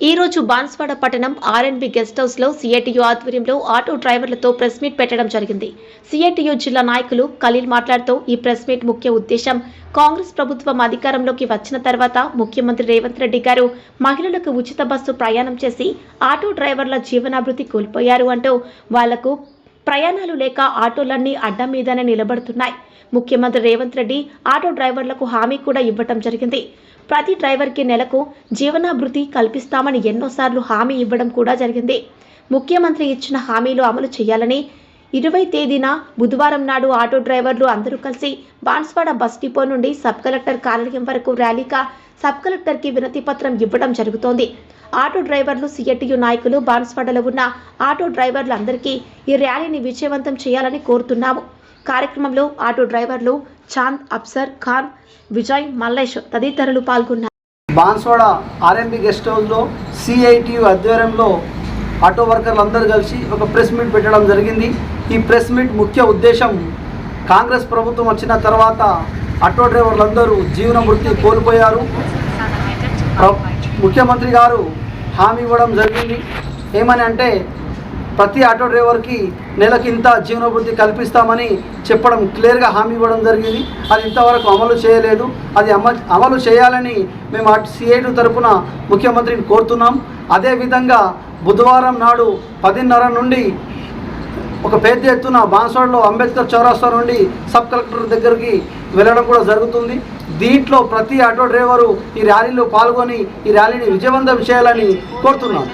ఈ రోజు బాన్స్వాడ పట్టణం ఆర్ఎన్బి గెస్ట్ హౌస్లో సిఐటియు ఆధ్వర్యంలో ఆటో డ్రైవర్లతో ప్రెస్ మీట్ పెట్టడం జరిగింది. సిఐటియు జిల్లా నాయకులు ఖలీల్ మాట్లాడుతూ ఈ ప్రెస్ మీట్ ముఖ్య ఉద్దేశం కాంగ్రెస్ ప్రభుత్వం అధికారంలోకి వచ్చిన తర్వాత ముఖ్యమంత్రి రేవంత్ రెడ్డి గారు మహిళలకు ఉచిత బస్సు ప్రయాణం చేసి ఆటో డ్రైవర్ల జీవనాభివృద్ధి కోల్పోయారు అంటూ వాళ్ళకు ప్రయాణాలు లేక ఆటోలన్నీ అడ్డం మీదనే నిలబడుతున్నాయి. ముఖ్యమంత్రి రేవంత్ రెడ్డి ఆటో డ్రైవర్లకు హామీ కూడా ఇవ్వటం జరిగింది. ప్రతి డ్రైవర్కి నెలకు జీవనాభృతి కల్పిస్తామని ఎన్నోసార్లు హామీ ఇవ్వడం కూడా జరిగింది. ముఖ్యమంత్రి ఇచ్చిన హామీలు అమలు చేయాలని ఇరవై తేదీన బుధవారం నాడు ఆటో డ్రైవర్లు అందరూ కలిసి బాన్స్వాడ బస్ డిపో నుండి సబ్ కలెక్టర్ కార్యాలయం వరకు ర్యాలీగా సబ్ కలెక్టర్కి వినతి పత్రం ఇవ్వడం జరుగుతోంది. ఆటో డ్రైవర్లు సిఐటియు నాయకులు బాన్స్వాడలో ఉన్న ఆటో డ్రైవర్లందరికీ ఈ ర్యాలీని విజయవంతం చేయాలని కోరుతున్నాము. కార్యక్రమంలో ఆటో డ్రైవర్లు చాంద్ అప్సర్ ఖాన్ విజయ్ మల్లేష్ తదితరులు పాల్గొన్నారు. బాన్స్వాడ ఆర్ఎంబి గెస్ట్ హౌస్లో సిఐటియు ఆధ్వర్యంలో ఆటో వర్కర్లు అందరూ కలిసి ఒక ప్రెస్ మీట్ పెట్టడం జరిగింది. ఈ ప్రెస్ మీట్ ముఖ్య ఉద్దేశం కాంగ్రెస్ ప్రభుత్వం వచ్చిన తర్వాత ఆటో డ్రైవర్లందరూ జీవన వృత్తి కోల్పోయారు ముఖ్యమంత్రి గారు హామీ ఇవ్వడం జరిగింది. ఏమని అంటే ప్రతి ఆటో డ్రైవర్కి నెలకి ఇంత జీవనోభృతి కల్పిస్తామని చెప్పడం క్లియర్గా హామీ ఇవ్వడం జరిగింది. అది ఇంతవరకు అమలు చేయలేదు. అది అమ అమలు చేయాలని మేము సిఐటి తరపున ముఖ్యమంత్రిని కోరుతున్నాం. అదేవిధంగా బుధవారం నాడు పదిన్నర నుండి ఒక పెద్ద ఎత్తున బాన్సోడ్లో అంబేద్కర్ చౌరస్తా నుండి సబ్ కలెక్టర్ దగ్గరికి వెళ్ళడం కూడా జరుగుతుంది. దీంట్లో ప్రతి ఆటో డ్రైవరు ఈ ర్యాలీలో పాల్గొని ఈ ర్యాలీని విజయవంతం చేయాలని కోరుతున్నాం.